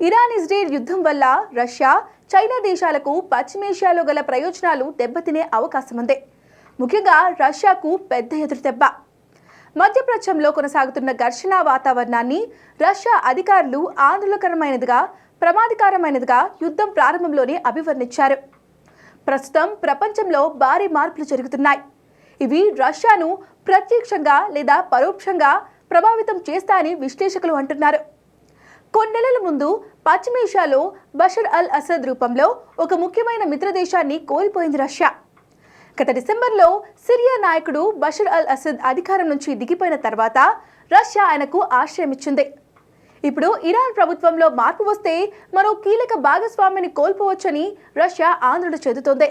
Iran Israel యుద్ధం వల్ల Russia China దేశాలకు పశ్చిమేషియాలో గల ప్రయోజనాలు దెబ్బతినే అవకాశం ఉంది ముఖ్యంగా రష్యాకు పెద్ద ఎదురుదెబ్బ మధ్యప్రాచ్యంలో కొనసాగుతున్న ఘర్షణ వాతావరణాన్ని రష్యా అధికారులు ఆందోళనకరమైనదిగా ప్రమాదకరమైనదిగా యుద్ధం ప్రారంభంలోనే అభివర్ణించారు. ప్రస్తుతం ప్రపంచంలో భారీ మార్పులు జరుగుతున్నాయి. ఇవి రష్యాను ప్రత్యక్షంగా లేదా పరోక్షంగా ప్రభావితం చేస్తాయని విశ్లేషకులు అంటున్నారు. కొన్నేళ్ళ ముందు పశ్చిమేషియాలో బషర్ అల్ అసద్ రూపంలో ఒక ముఖ్యమైన మిత్రదేశాన్ని కోల్పోయింది రష్యా. గత డిసెంబర్లో సిరియా నాయకుడు బషర్ అల్ అసద్ అధికారం నుంచి దిగిపోయిన తర్వాత రష్యా ఆయనకు ఆశ్రయం ఇచ్చింది. ఇప్పుడు ఇరాన్ ప్రభుత్వంలో మార్పు వస్తే మరో కీలక భాగస్వామిని కోల్పోవచ్చని రష్యా ఆందోళన చెందుతోంది.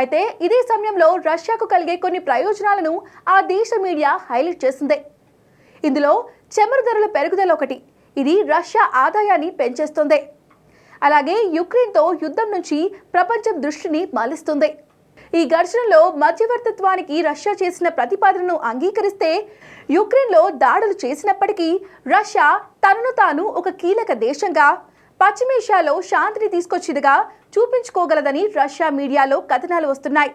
అయితే ఇదే సమయంలో రష్యాకు కలిగే కొన్ని ప్రయోజనాలను ఆ దేశ మీడియా హైలైట్ చేసింది. ఇందులో చమురు ధరల పెరుగుదల ఒకటి ఇది రష్యా ఆదాయాన్ని పెంచేస్తుంది. అలాగే యుక్రెయిన్తో యుద్ధం నుంచి ప్రపంచం దృష్టిని మళ్ళిస్తుంది. ఈ ఘర్షణలో మధ్యవర్తిత్వానికి రష్యా చేసిన ప్రతిపాదనను అంగీకరిస్తే యుక్రెయిన్లో దాడులు చేసినప్పటికీ రష్యా తనను తాను ఒక కీలక దేశంగా పశ్చిమేషియాలో శాంతిని తీసుకొచ్చిందిగా చూపించుకోగలదని రష్యా మీడియాలో కథనాలు వస్తున్నాయి.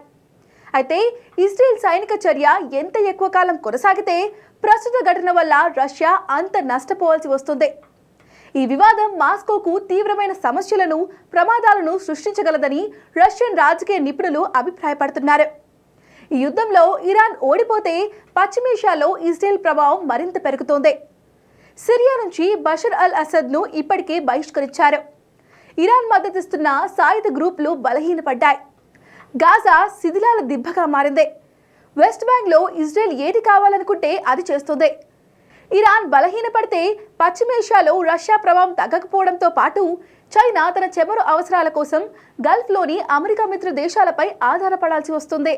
అయితే ఇస్రాయెల్ సైనిక చర్య ఎంత ఎక్కువ కాలం కొనసాగితే ప్రస్తుత ఘటన వల్ల రష్యా అంత నష్టపోవాల్సి వస్తుంది. ఈ వివాదం మాస్కోకు తీవ్రమైన సమస్యలను ప్రమాదాలను సృష్టించగలదని రష్యన్ రాజకీయ నిపుణులు అభిప్రాయపడుతున్నారు. ఈ యుద్ధంలో ఇరాన్ ఓడిపోతే పశ్చిమేషియాలో ఇజ్రాయెల్ ప్రభావం మరింత పెరుగుతోంది. సిరియా నుంచి బషర్ అల్ అసద్ను ఇప్పటికే బహిష్కరించారు. ఇరాన్ మద్దతిస్తున్న సాయుధ గ్రూపులు బలహీనపడ్డాయి. గాజా శిథిలాల దిబ్బగా మారింది. వెస్ట్ బ్యాంక్లో ఇజ్రాయెల్ ఏది కావాలనుకుంటే అది చేస్తుంది. ఇరాన్ బలహీనపడితే పశ్చిమేషియాలో రష్యా ప్రభావం తగ్గకపోవడంతో పాటు చైనా తన చెమరు అవసరాల కోసం గల్ఫ్లోని అమెరికా మిత్ర దేశాలపై ఆధారపడాల్సి వస్తుంది.